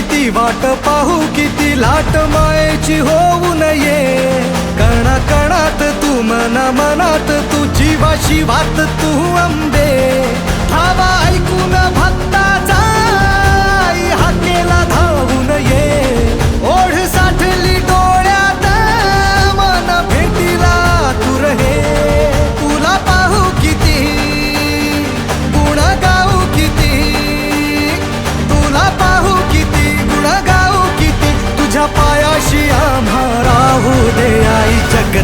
किती वाट पाहू किती लाट मायेची होऊ नये. कणाकणात तू मना मनात तू जीवाशी वात तू अंबे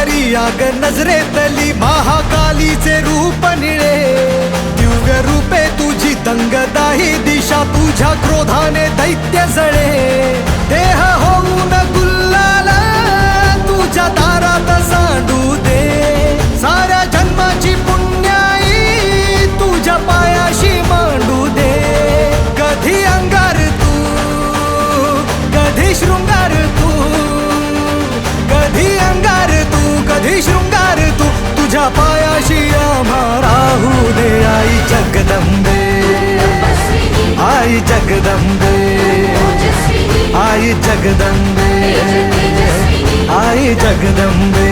बनवा आग नजरेतली महाकालीचे रूप निळे. दिव्य रूपे तुझी दंगदाही दिशा तुझ्या क्रोधाने दैत्य जळे. देह होऊन गुल्लाला तुझ्या दारात सांडू दे. साऱ्या आई जगदंबे ओजस्विनी आई जगदंबे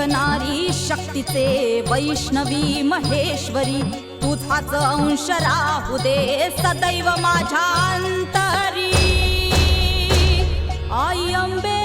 नारी शक्तीचे वैष्णवी महेश्वरी तुझाच अंश राहू दे सदैव माझ्या अंतरी. आई अंबे